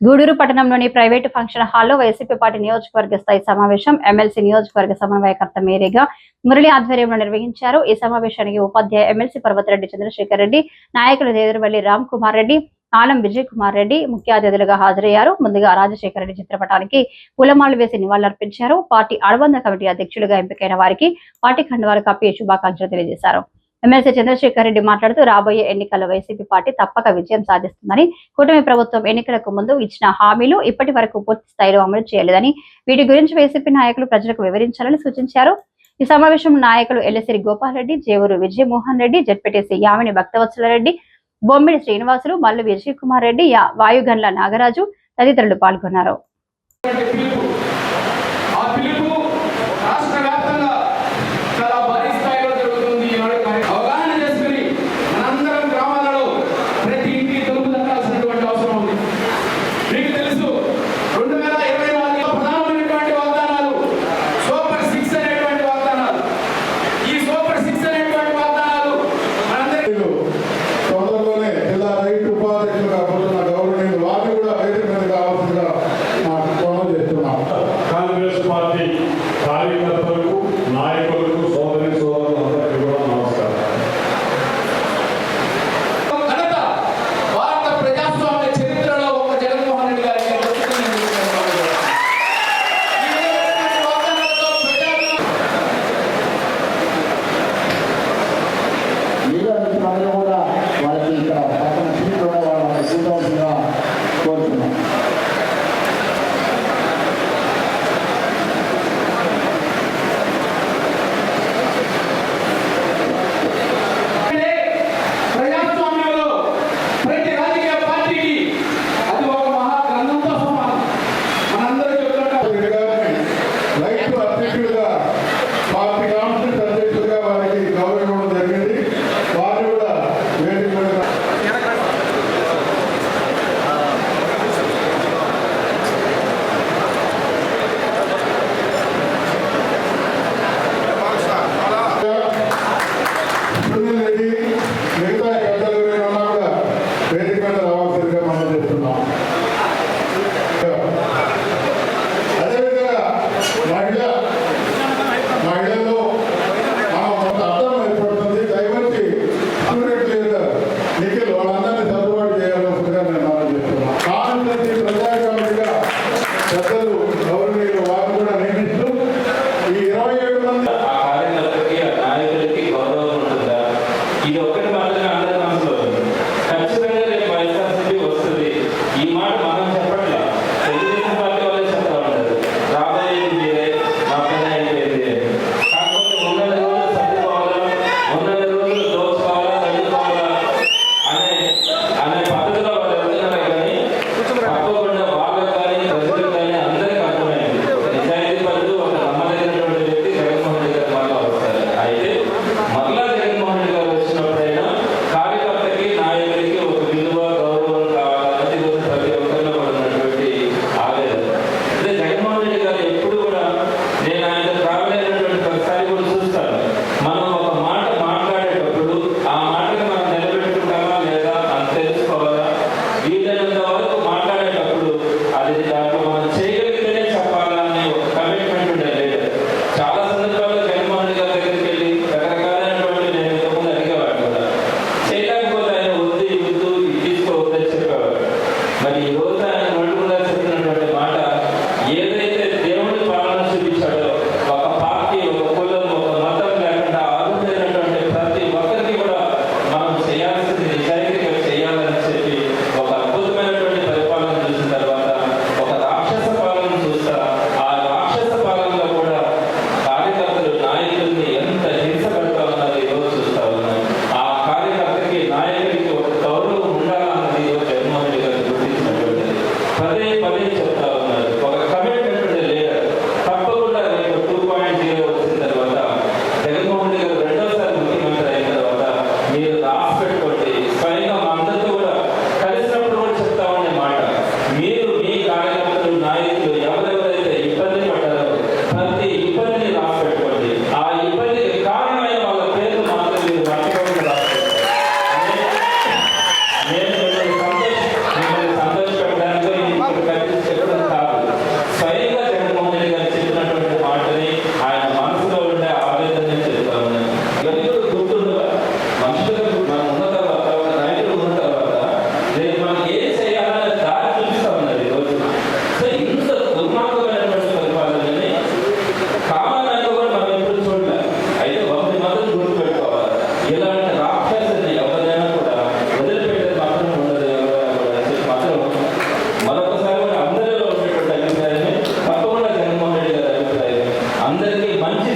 గూడూరు పట్టణంలోని private function హాల్లో YCP party నియోజకవర్గ స్థాయి సమావేశం ఎమ్మెల్సీ నియోజకవర్గ సమన్వయకర్త మేరేగా మురళి ఆధ్వర్యంలో నిర్వహించారు. ఈ సమావేశానికి ఉపాధ్యాయ ఎమ్మెల్సీ పర్వతరెడ్డి చంద్రశేఖర్ రెడ్డి నాయకులు దేదరవల్లి రామ్ కుమార్ రెడ్డి ఆలం విజయ్ కుమార్ రెడ్డి ముఖ్య అతిథులుగా హాజరయ్యారు. ముందుగా రాజశేఖర రెడ్డి చిత్రపటానికి పూలమాలు వేసి నివాళులర్పించారు. పార్టీ అనుబంధ కమిటీ అధ్యక్షులుగా ఎంపికైన వారికి పార్టీ ఖండవాలు కప్పి శుభాకాంక్షలు తెలియజేశారు. ఎమ్మెల్సీ చంద్రశేఖర్ రెడ్డి మాట్లాడుతూ రాబోయే ఎన్నికల వైసీపీ పార్టీ తప్పక విజయం సాధిస్తుందని కూటమి ప్రభుత్వం ఎన్నికలకు ముందు ఇచ్చిన హామీలు ఇప్పటి వరకు పూర్తి స్థాయిలో అమలు చేయలేదని వీటి గురించి వైసీపీ నాయకులు ప్రజలకు వివరించాలని సూచించారు. ఈ సమావేశం నాయకులు ఎల్లసిరి గోపాల్రెడ్డి జేవూరు విజయమోహన్ రెడ్డి జడ్పెట్టేసి యామిని భక్తవత్సలరెడ్డి బొమ్మిడి శ్రీనివాసులు మల్లు విజయ్ కుమార్ రెడ్డి వాయుగన్ల నాగరాజు తదితరులు పాల్గొన్నారు. అందరికీ మంచి